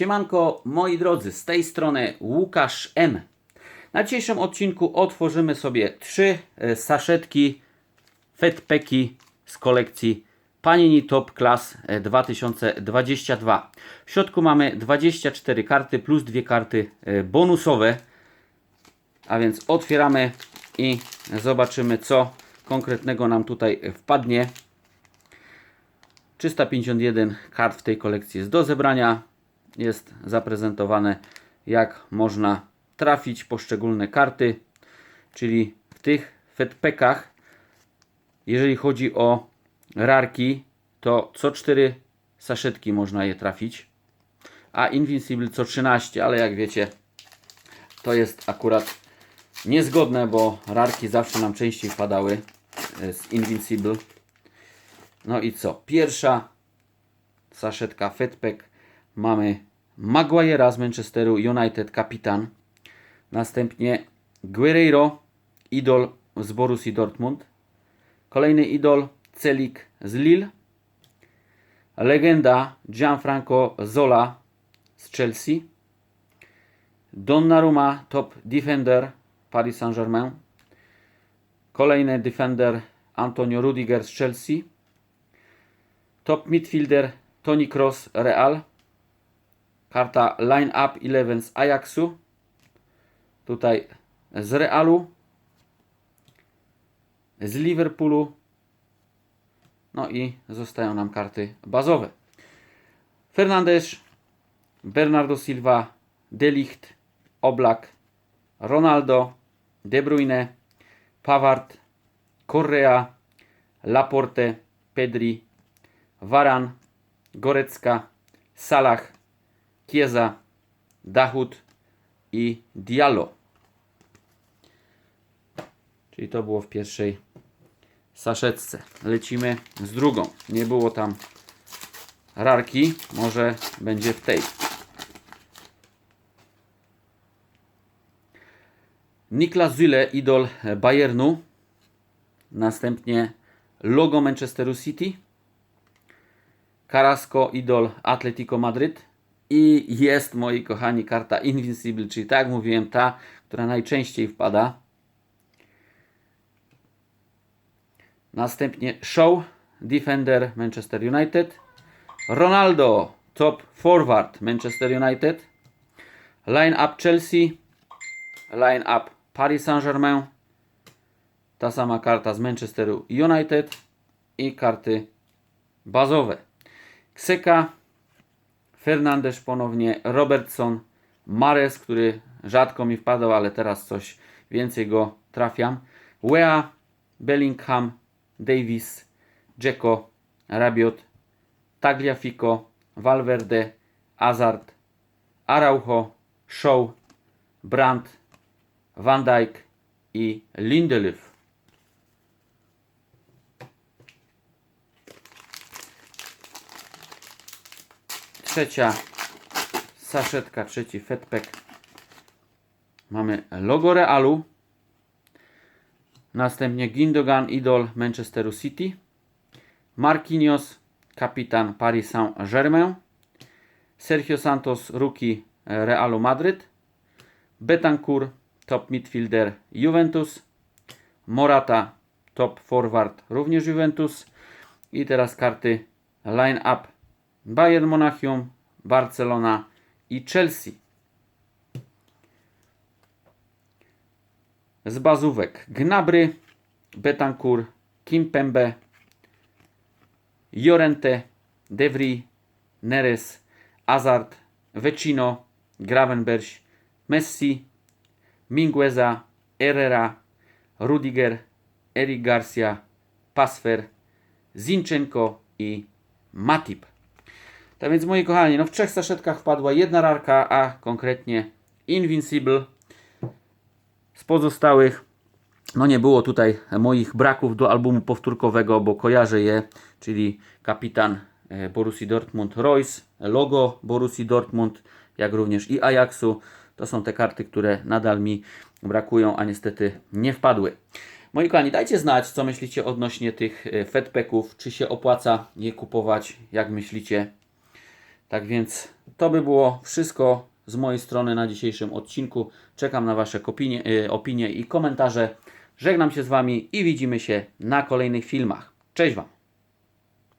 Siemanko, moi drodzy, z tej strony Łukasz M. Na dzisiejszym odcinku otworzymy sobie trzy e, saszetki Fedpeki z kolekcji Panini Top Class e, 2022. W środku mamy 24 karty plus dwie karty e, bonusowe. A więc otwieramy i zobaczymy co konkretnego nam tutaj wpadnie. 351 kart w tej kolekcji jest do zebrania. Jest zaprezentowane jak można trafić poszczególne karty, czyli w tych fedpekach, jeżeli chodzi o rarki, to co 4 saszetki można je trafić, a Invincible co 13, ale jak wiecie, to jest akurat niezgodne, bo rarki zawsze nam częściej wpadały e, z Invincible. No i co? Pierwsza saszetka Fedpack. Mamy Maguire'a z Manchesteru United, kapitan. Następnie Guerreiro, idol z Borussii Dortmund. Kolejny idol Celik z Lille. Legenda Gianfranco Zola z Chelsea. Donnarumma, top defender Paris Saint-Germain. Kolejny defender Antonio Rudiger z Chelsea. Top midfielder Toni Kroos Real. Karta Line Up 11 z Ajaxu. Tutaj z Realu. Z Liverpoolu. No i zostają nam karty bazowe. Fernandes, Bernardo Silva, Delicht, Oblak, Ronaldo, De Bruyne, Pavard, Correa, Laporte, Pedri, Varan, Gorecka, Salah, Kieza, Dahut i Diallo. Czyli to było w pierwszej saszetce. Lecimy z drugą. Nie było tam rarki, może będzie w tej. Niklas Zyle, idol Bayernu. Następnie logo Manchesteru City. Carrasco, idol Atletico Madryt. I jest, moi kochani, karta Invincible, czyli tak jak mówiłem, ta, która najczęściej wpada. Następnie Show, Defender Manchester United. Ronaldo, top forward Manchester United. Line up Chelsea. Line up Paris Saint-Germain. Ta sama karta z Manchesteru United. I karty bazowe. Kseka, Fernandes ponownie, Robertson, Mares, który rzadko mi wpadał, ale teraz coś więcej go trafiam. Wea, Bellingham, Davis, Dzeko, Rabiot, Tagliafico, Valverde, Hazard, Araujo, Shaw, Brandt, Van Dijk i Lindelöf. Trzecia saszetka, trzeci fedpack. Mamy logo Realu. Następnie Gindogan, idol Manchesteru City. Marquinhos, kapitan Paris Saint-Germain. Sergio Santos, rookie Realu Madryt. Betancourt, top midfielder Juventus. Morata, top forward również Juventus. I teraz karty line-up Bayern Monachium, Barcelona i Chelsea. Z bazówek Gnabry, Betancourt, Kimpembe, Jorente, Devry, Neres, Hazard, Vecino, Gravenberch, Messi, Mingueza, Herrera, Rudiger, Eric Garcia, Pasfer, Zinchenko i Matip. Tak więc moi kochani, no w trzech saszetkach wpadła jedna rarka, a konkretnie Invincible. Z pozostałych, no nie było tutaj moich braków do albumu powtórkowego, bo kojarzę je, czyli kapitan e, Borussii Dortmund Royce, logo Borussii Dortmund, jak również i Ajaxu. To są te karty, które nadal mi brakują, a niestety nie wpadły. Moi kochani, dajcie znać, co myślicie odnośnie tych e, fedpacków, czy się opłaca je kupować, jak myślicie. Tak więc to by było wszystko z mojej strony na dzisiejszym odcinku. Czekam na Wasze opinie, y, opinie i komentarze. Żegnam się z Wami i widzimy się na kolejnych filmach. Cześć Wam!